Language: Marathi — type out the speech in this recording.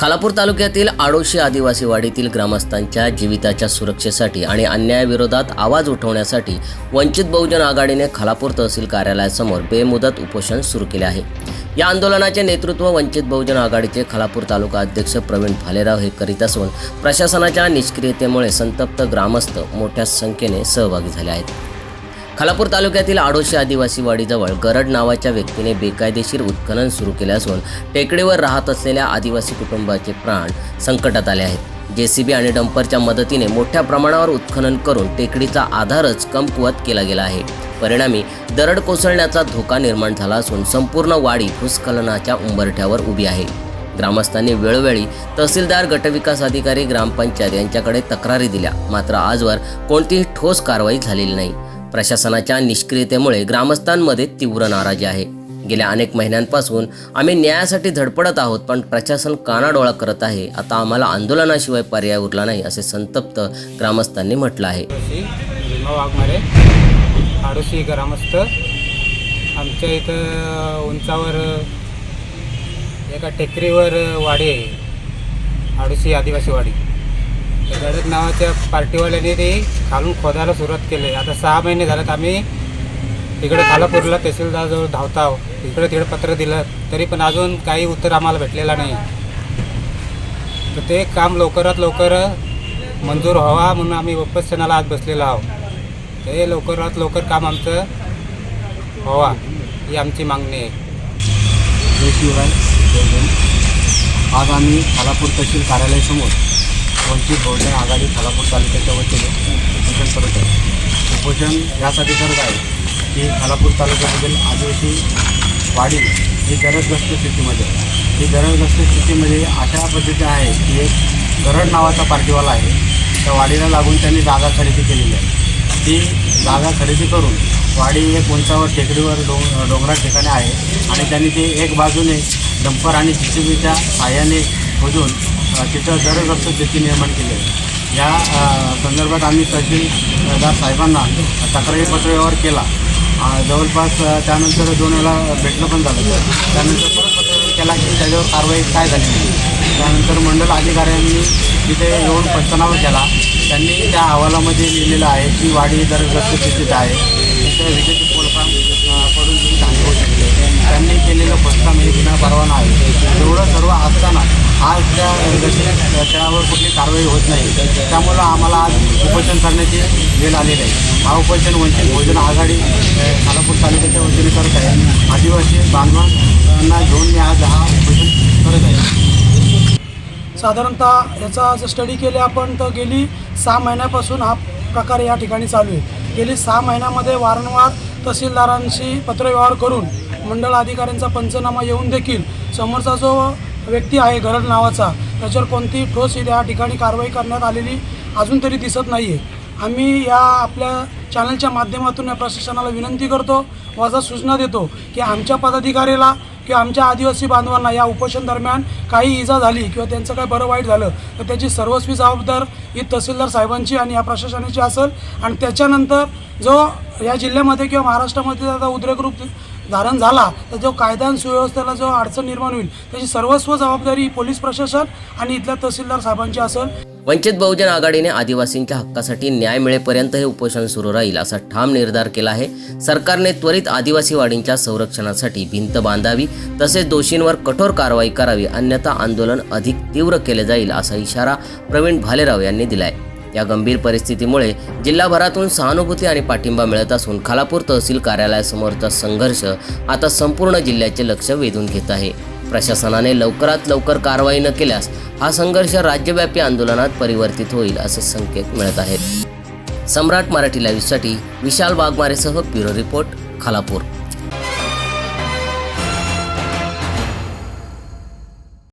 खालापूर तालुक्यातील आडोशी आदिवासी वाडीतील ग्रामस्थांच्या जीविताच्या सुरक्षेसाठी आणि अन्यायाविरोधात आवाज उठवण्यासाठी वंचित बहुजन आघाडीने खालापूर तहसील कार्यालयासमोर बेमुदत उपोषण सुरू केले आहे. या आंदोलनाचे नेतृत्व वंचित बहुजन आघाडीचे खालापूर तालुका अध्यक्ष प्रवीण भालेराव हे करीत असून प्रशासनाच्या निष्क्रियतेमुळे संतप्त ग्रामस्थ मोठ्या संख्येने सहभागी झाले आहेत. खालापूर तालुक्यातील आडोशी आदिवासी वाडीजवळ गरड नावाच्या व्यक्तीने बेकायदेशीर उत्खनन सुरू केले असून टेकडीवर राहत असलेल्या आदिवासी कुटुंबाचे प्राण संकटात आले आहेत. जेसीबी आणि डंपरच्या मदतीने मोठ्या प्रमाणावर उत्खनन करून टेकडीचा आधारच कमकुवत केला गेला आहे. परिणामी दरड कोसळण्याचा धोका निर्माण झाला असून संपूर्ण वाडी भूस्खलनाच्या उंबरठ्यावर उभी आहे. ग्रामस्थांनी वेळोवेळी तहसीलदार गटविकास अधिकारी ग्रामपंचायत यांच्याकडे तक्रारी दिल्या. मात्र आजवर कोणतीही ठोस कारवाई झालेली नाही. प्रशासनाच्या निष्क्रियतेमुळे ग्रामस्थांमध्ये तीव्र नाराजी आहे. गेल्या अनेक महिन्यांपासून आम्ही न्यायासाठी धडपडत आहोत पण प्रशासन कानाडोळा करत आहे. आता आम्हाला आंदोलनाशिवाय पर्याय उरला नाही असे संतप्त ग्रामस्थांनी म्हटलं आहे. आडोशी ग्रामस्थ. आमच्या इथं उंचावर एका टेकडीवर वाडी आहे. आडोशी आदिवासी वाडी. गडद नावाच्या पार्टीवाल्याने ते खालून खोदायला सुरुवात केली. आता सहा महिने झालेत आम्ही इकडे खालापूरला तहसीलदारजवळ धावता आहो इकडे तिकडे पत्र दिलं तरी पण अजून काही उत्तर आम्हाला भेटलेला नाही. तर ते काम लवकरात लवकर मंजूर व्हावा म्हणून आम्ही उपस्थानाला आज बसलेलो आहोत. ते लवकरात लवकर काम आमचं व्हावा ही आमची मागणी आहे. जय शिवराय आज आम्ही खालापूर तहसील कार्यालयासमोर वंचित बहुजन आघाडी खालापूर तालुक्याच्या वतीने उपोषण करत आहे. उपोषण यासाठी करत आहे की खालापूर तालुक्यामधील आदिवासी वाडी ही गरजग्रस्त स्थितीमध्ये ही गरजग्रस्त स्थितीमध्ये अशा पद्धती आहे की एक गरड नावाचा पार्टीवाला आहे. त्या वाडीला लागून त्यांनी जागा खरेदी केलेली आहे. ती जागा खरेदी करून वाडी एक उंचावर टेकडीवर डोंग डोंगराळ ठिकाणी आहे आणि त्यांनी ते एक बाजूने डंपर आणि जी सी बीच्या साह्याने खोदून तिथं दरग्रस्त स्थिती निर्माण केली आहे. या संदर्भात आम्ही तहसीलदार साहेबांना तक्रारी पत्रव्यवहार केला. जवळपास त्यानंतर दोन वेळा भेटणं पण झालं. त्यानंतर परत पत्रव्यवहार केला की त्याच्यावर कारवाई काय झाली? त्यानंतर मंडल अधिकाऱ्यांनी तिथे येऊन पंचनामा केला. त्यांनी त्या अहवालामध्ये लिहिलेलं आहे की वाडी दरग्रस्त स्थितीत आहे. तिथे विजेचे पोलकाम पडून तुम्ही होऊ शकते. त्यांनी केलेलं खोदकाम हे विना परवाना आहे एवढं सर्व असताना आज त्या जशी त्यावर कुठली कारवाई होत नाही. त्यामुळं आम्हाला आज उपोषण करण्याची वेळ आलेली आहे. हा उपोषण वंचित बहुजन आघाडी खालापूर तालुक्याच्या वतीने करत आहे. आदिवासी बांधवांना घेऊन मी आज हा उपोषण करत आहे. साधारणतः याचा जर स्टडी केले आपण तर गेली सहा महिन्यापासून हा प्रकार या ठिकाणी चालू आहे. गेली सहा महिन्यामध्ये वारंवार तहसीलदारांशी पत्रव्यवहार करून मंडळ अधिकाऱ्यांचा पंचनामा येऊन देखील समोरचा जो व्यक्ती आहे गरड नावाचा त्याच्यावर कोणती ठोस या ठिकाणी कारवाई करण्यात आलेली अजून तरी दिसत नाही आहे आम्ही या आपल्या चॅनलच्या माध्यमातून या प्रशासनाला विनंती करतो वजा सूचना देतो की आमच्या पदाधिकाऱ्याला किंवा आमच्या आदिवासी बांधवांना या उपोषण दरम्यान काही इजा झाली किंवा त्यांचं काही बरं वाईट झालं तर त्याची सर्वस्वी जबाबदार ही तहसीलदार साहेबांची आणि या प्रशासनाची असेल. आणि त्याच्यानंतर जो या जिल्ह्यामध्ये किंवा महाराष्ट्रामध्ये आता उद्रेक रूप धारण झाला तर जो कायदा आणि सुव्यवस्थेला जो अडचण निर्माण होईल त्याची सर्वस्व जबाबदारी पोलीस प्रशासन आणि इथल्या तहसीलदार साहेबांची असेल. वंचित बहुजन आघाडीने आदिवासींच्या हक्कासाठी न्याय मिळेपर्यंत हे उपोषण सुरू राहील असा ठाम निर्धार केला आहे. सरकारने त्वरित आदिवासी वाडींच्या संरक्षणासाठी भिंत बांधावी तसेच दोषींवर कठोर कारवाई करावी अन्यथा आंदोलन अधिक तीव्र केले जाईल असा इशारा प्रवीण भालेराव यांनी दिलाय. या गंभीर परिस्थितीमुळे जिल्हाभरातून सहानुभूती आणि पाठिंबा मिळत असून खालापूर तहसील कार्यालयासमोरचा संघर्ष आता संपूर्ण जिल्ह्याचे लक्ष वेधून घेत आहे. प्रशासनाने लवकरात लवकर कारवाई न केल्यास हा संघर्ष राज्यव्यापी आंदोलनात परिवर्तित होईल असे संकेत मिळत आहेत. सम्राट मराठी लाईव्हसाठी विशाल वाघमारेसह ब्युरो रिपोर्ट खालापूर.